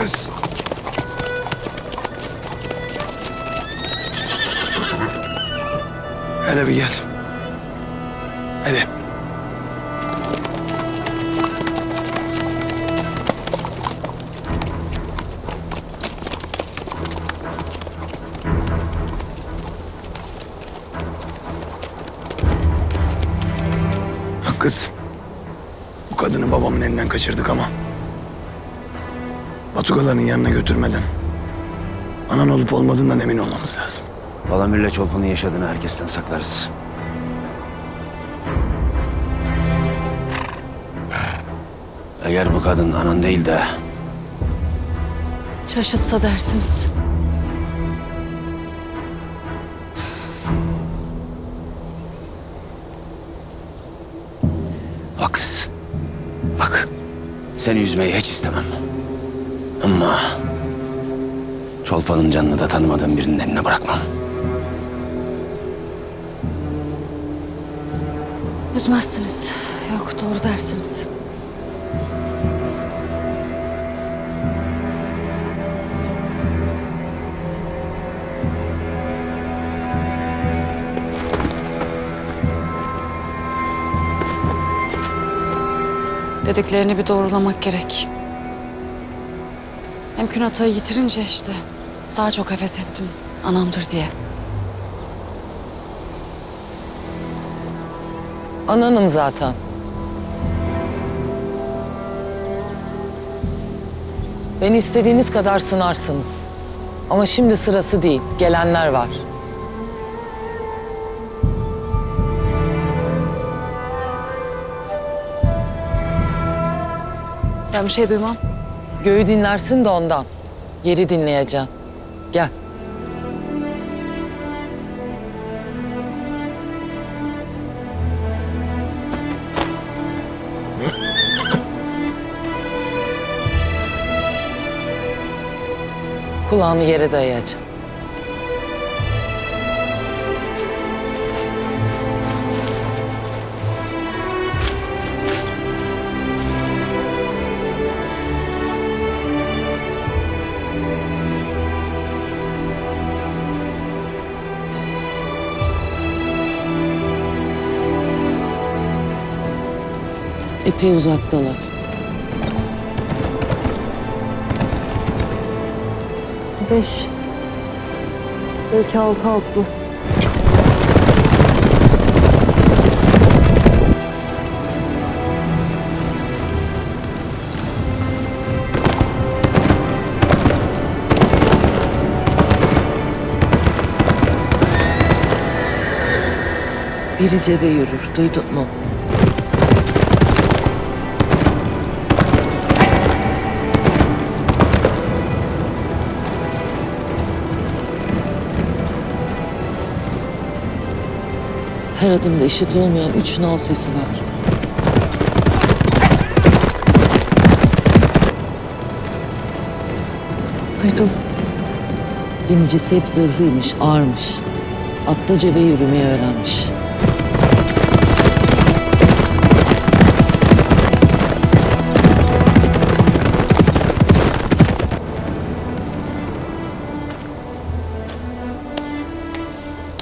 kız. Hele bir gel. Hadi. Bak kız. Bu kadını babamın elinden kaçırdık ama. Batugaların yanına götürmeden. Anan olup olmadığından emin olmamız lazım. Balamir'le Çolpan'ın yaşadığını herkesten saklarız. Eğer bu kadın anan değil de Şaşıtsa dersiniz. bak kız. Bak seni üzmeyi hiç istemem. Ama Çolpan'ın canını da tanımadığım birinin eline bırakmam. Üzmezsiniz. Yok doğru dersiniz. Dediklerini bir doğrulamak gerek. Mümkün hatayı yitirince işte daha çok heves ettim anamdır diye. Ananım zaten. Beni istediğiniz kadar sınarsınız. Ama şimdi sırası değil. Gelenler var. Ben bir şey duymam. Göğü dinlersin de ondan. Yeri dinleyeceğim. Gel. Kulağını yere dayayacağım. Epey uzaktalar. Beş. Belki altı altı. Biri cebe yürür, duydun mu? Her adımda eşit olmayan üç nal sesi var. Duydum. Binicisi hep zırhlıymış, ağırmış. Atta cebe yürümeyi öğrenmiş.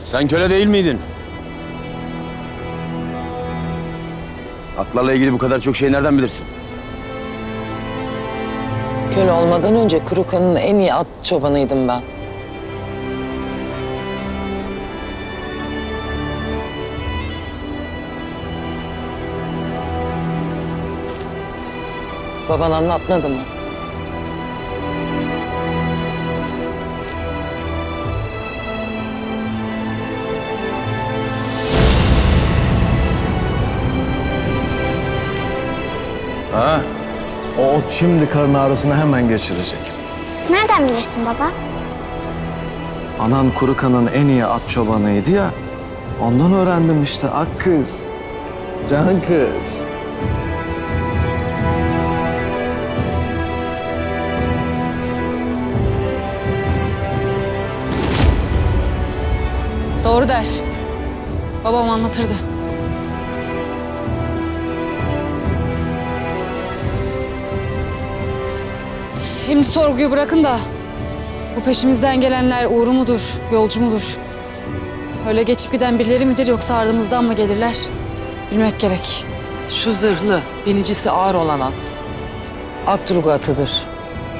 Sen köle değil miydin? Atlarla ilgili bu kadar çok şey nereden bilirsin? Köle olmadan önce Kuruka'nın en iyi at çobanıydım ben. Baban anlatmadı mı? Ha? O ot şimdi karın ağrısını hemen geçirecek. Nereden bilirsin baba? Anan Kurukan'ın en iyi at çobanıydı ya. Ondan öğrendim işte ak kız. Can kız. Doğru der. Babam anlatırdı. Şimdi sorguyu bırakın da bu peşimizden gelenler uğru mudur, yolcu mudur? Öyle geçip giden birileri midir yoksa ardımızdan mı gelirler? Bilmek gerek. Şu zırhlı, binicisi ağır olan at. Akdurgu atıdır.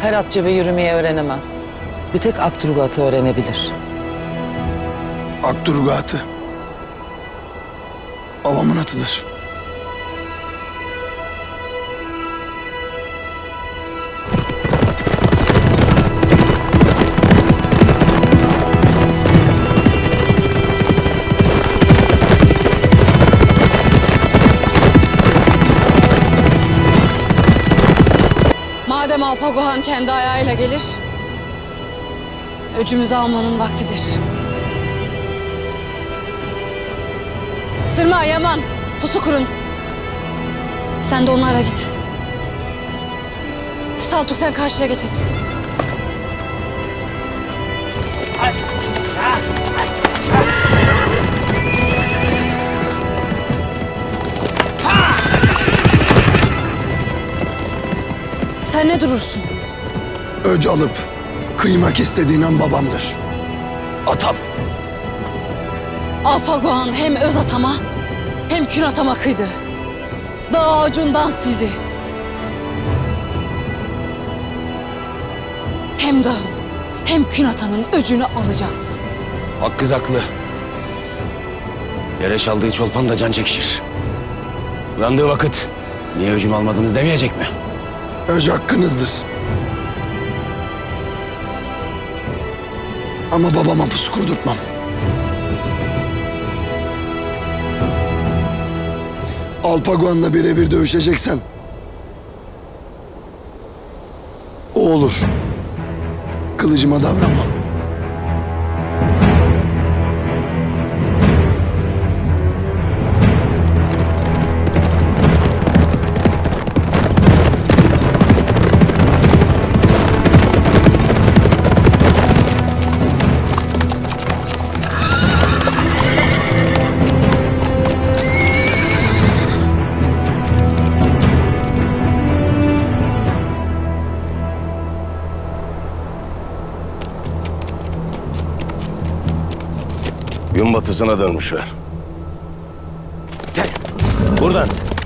Her at cebe yürümeyi öğrenemez. Bir tek Akdurgu atı öğrenebilir. Akdurga atı. Babamın atıdır. Alpagohan kendi ayağıyla gelir, öcümüzü almanın vaktidir. Sırma, Yaman, pusu kurun. Sen de onlarla git. Saltuk sen karşıya geçesin. Sen ne durursun? Öc alıp kıymak istediğin an babamdır. Atam. Alpagohan hem öz atama hem kün atama kıydı. Dağ ucundan sildi. Hem dağın hem kün atanın öcünü alacağız. Hakkı haklı. Yere çaldığı çolpan da can çekişir. Uyandığı vakit niye öcümü almadınız demeyecek mi? Öc hakkınızdır. Ama babama pusu kurdurtmam. Alpaguan'la birebir dövüşeceksen o olur. Kılıcıma davranmam. Gün batısına dönmüşler. Buradan. Hey.